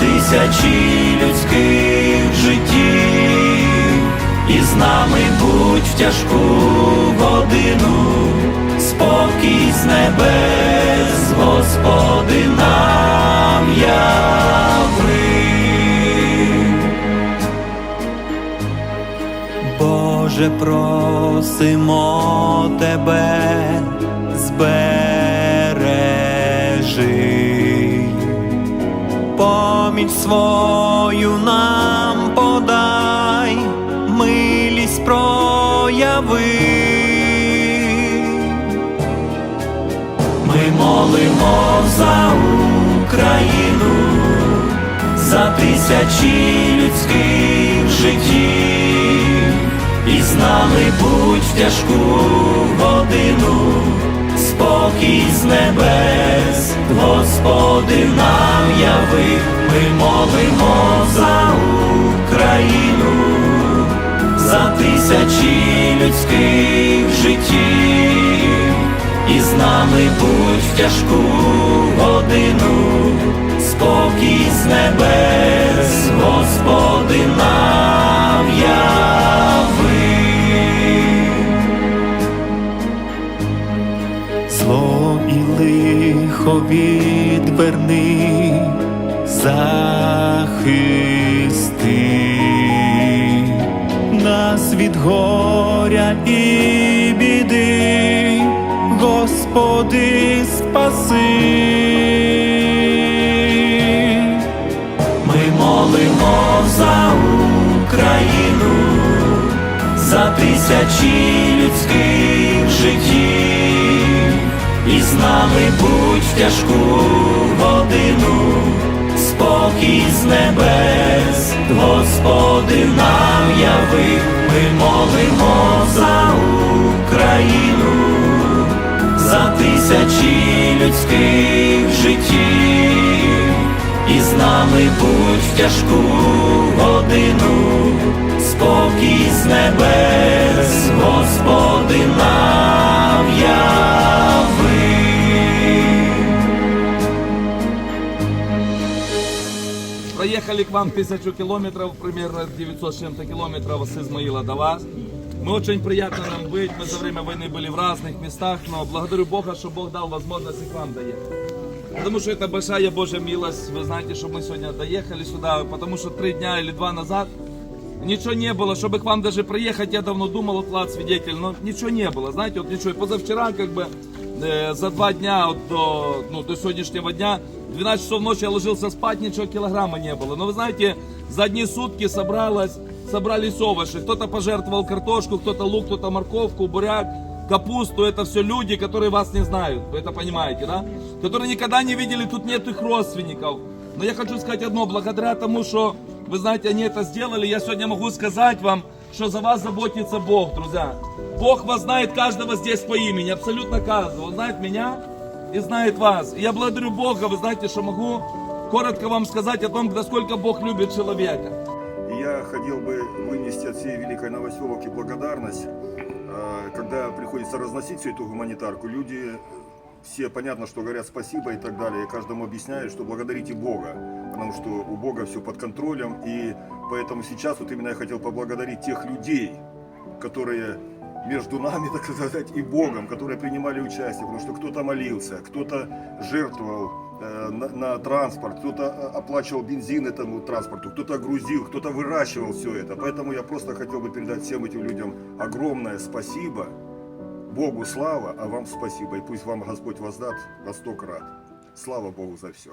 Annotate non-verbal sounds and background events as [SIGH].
тисячі людських життів, і з нами будь в тяжку годину, спокій з небес, Господи нам яви. Боже, просимо тебе, збережи, поміч свою нам подай, милість прояви. Ми молимо за Україну, за тисячі людських життів, і з нами будь в тяжку годину, спокій з небес, Господи нам яви, ми молимо за Україну, за тисячі людських життів, і з нами будь в тяжку годину, спокій з небес, Господи нам яви. Зло і лихо відверни, захисти нас від горя і біди, Господи, спаси. Ми молимо за Україну, за тисячі людських життів, з нами будь в тяжку годину, спокій з небес, Господи нам яви, ми молимо за Україну, за тисячі людських життів, і з нами будь в тяжку годину, спокій з небес, Проехали к вам тысячу километров, примерно 900 с чем-то километров с Измаила до вас. Мы очень приятно нам быть, мы за время войны были в разных местах, но благодарю Бога, что Бог дал возможность и к вам доехать. Потому что это большая Божья милость, вы знаете, что мы сегодня доехали сюда, потому что три дня или два назад ничего не было, чтобы к вам даже приехать, я давно думал, вот Влад свидетель, но ничего не было, знаете, вот ничего. И позавчера как бы э, за два дня вот до, ну, до сегодняшнего дня, 12 часов ночи я ложился спать, ничего килограмма не было. Но вы знаете, за одни сутки собралось, собрались овощи. Кто-то пожертвовал картошку, кто-то лук, кто-то морковку, буряк, капусту. Это все люди, которые вас не знают, вы это понимаете, да? Которые никогда не видели, тут нет их родственников. Но я хочу сказать одно, благодаря тому, что, вы знаете, они это сделали, я сегодня могу сказать вам, что за вас заботится Бог, друзья. Бог вас знает каждого здесь по имени, абсолютно каждого. Он знает меня и знает вас. И я благодарю Бога, вы знаете, что могу коротко вам сказать о том, насколько Бог любит человека. Я хотел бы вынести от всей Великой Новоселовки благодарность. Э, Когда приходится разносить всю эту гуманитарку, люди все понятно, что говорят спасибо и так далее. Я каждому объясняю, что благодарите Бога, потому что у Бога все под контролем. И поэтому сейчас вот именно я хотел поблагодарить тех людей, которые между нами, [LAUGHS] так сказать, и Богом, которые принимали участие, потому что кто-то молился, кто-то жертвовал э, на, на транспорт, кто-то э, оплачивал бензин этому транспорту, кто-то грузил, кто-то выращивал все это. Поэтому я просто хотел бы передать всем этим людям огромное спасибо. Богу слава, а вам спасибо. И пусть вам Господь воздаст во сто крат. Слава Богу за все.